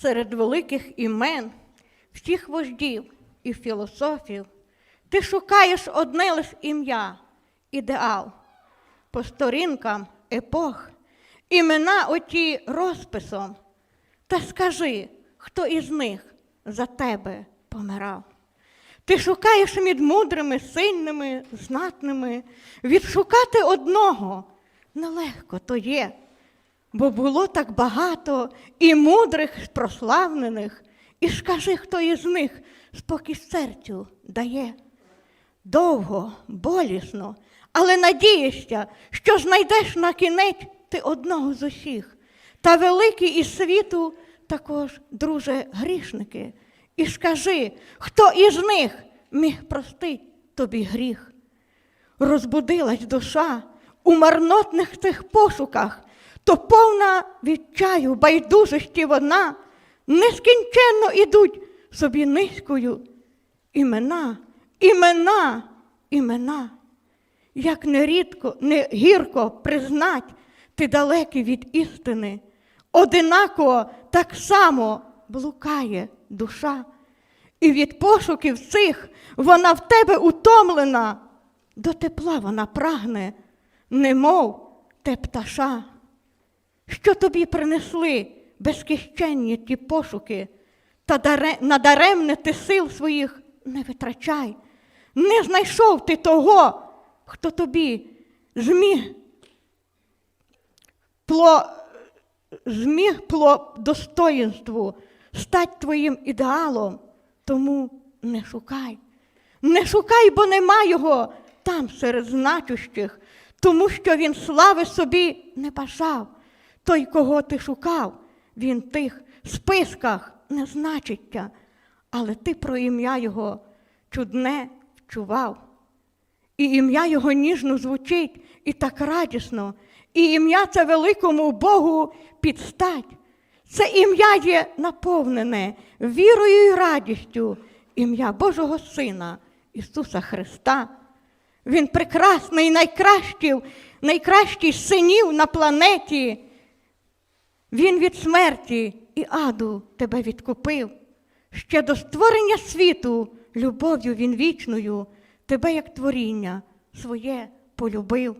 серед великих імен, всіх вождів і філософів, ти шукаєш одне лиш ім'я, ідеал, по сторінкам епох, імена оті розписом. Та скажи, хто із них за тебе помирав? Ти шукаєш між мудрими, сильними, знатними, відшукати одного нелегко то є, бо було так багато і мудрих, прославлених, і скажи, хто із них спокій серцю дає. Довго, болісно, але надієшся, що знайдеш на кінець ти одного з усіх. Та великі із світу також, друже, грішники. І скажи, хто із них міг простить тобі гріх? Розбудилась душа у марнотних цих пошуках, то повна відчаю, байдужості вона, нескінченно ідуть собі низькою. Імена, імена, імена. Як нерідко, не гірко признать, ти далекий від істини, одинаково так само блукає душа. І від пошуків цих вона в тебе утомлена, до тепла вона прагне, немов те пташа. Що тобі принесли безкіщенні ті пошуки, та даре, надаремне ти сил своїх не витрачай. Не знайшов ти того, хто тобі зміг пло, зміг пло достоїнству стать твоїм ідеалом, тому не шукай. Не шукай, бо нема його там серед значущих, тому що він слави собі не бажав. Той, кого ти шукав, він в тих списках не значиться, але ти про ім'я його чудне вчував. І ім'я його ніжно звучить і так радісно, і ім'я це великому Богу підстать. Це ім'я є наповнене вірою і радістю, ім'я Божого Сина Ісуса Христа. Він прекрасний, найкращий, найкращий синів на планеті. Він від смерті і аду тебе відкупив. Ще до створення світу, любов'ю він вічною, тебе, як творіння, своє полюбив.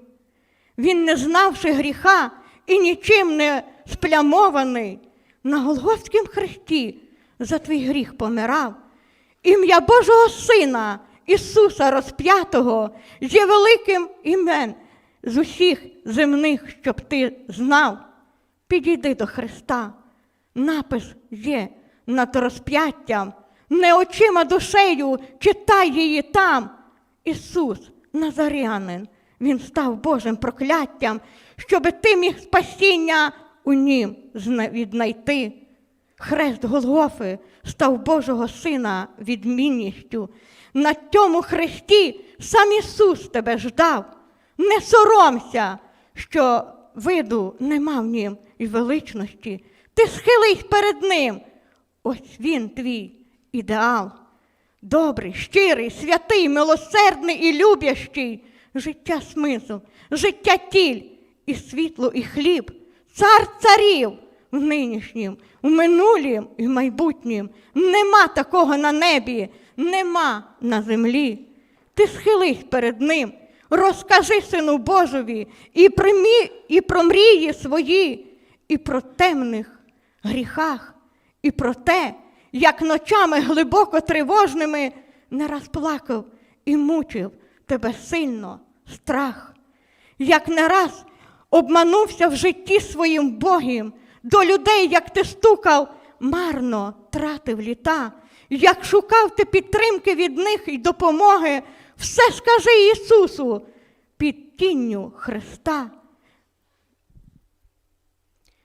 Він, не знавши гріха і нічим не сплямований, на Голгофськім хресті за твій гріх помирав. Ім'я Божого Сина Ісуса розп'ятого є великим імен з усіх земних, щоб ти знав. Підійди до Христа. Напис є над розп'яттям, не очима душею читай її там. Ісус, Назарянин, Він став Божим прокляттям, щоби ти міг спасіння у нім віднайти. Хрест Голгофи став Божого Сина відмінністю. На цьому хресті сам Ісус тебе ждав. Не соромся, що виду нема в нім і величності. Ти схились перед ним. Ось він твій ідеал. Добрий, щирий, святий, милосердний і любящий, життя смисл, життя тіль і світло, і хліб, цар царів в нинішнім, в минулім і в майбутнім. Нема такого на небі, нема на землі. Ти схились перед ним, розкажи сину Божові і, примі, і про мрії свої, і про темних гріхах, і про те, як ночами глибоко тривожними не раз плакав і мучив тебе сильно страх, як не раз обманувся в житті своїм Богом, до людей, як ти стукав, марно тратив літа, як шукав ти підтримки від них і допомоги, все скажи Ісусу під тінню Христа.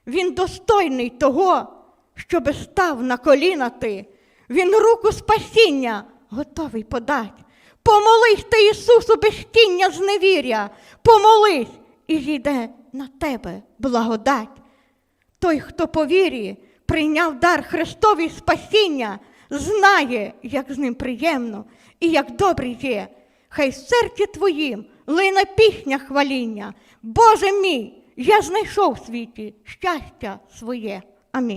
Він достойний того, щоби став на коліна ти. Він руку спасіння готовий подать. Помолись ти Ісусу без тіння зневір'я, помолись і зійде на тебе благодать. Той, хто по вірі прийняв дар Христові спасіння, знає, як з ним приємно і як добрий є. Хай серці твоїм лине пісня хваління. Боже мій, я знайшов в світі щастя своє.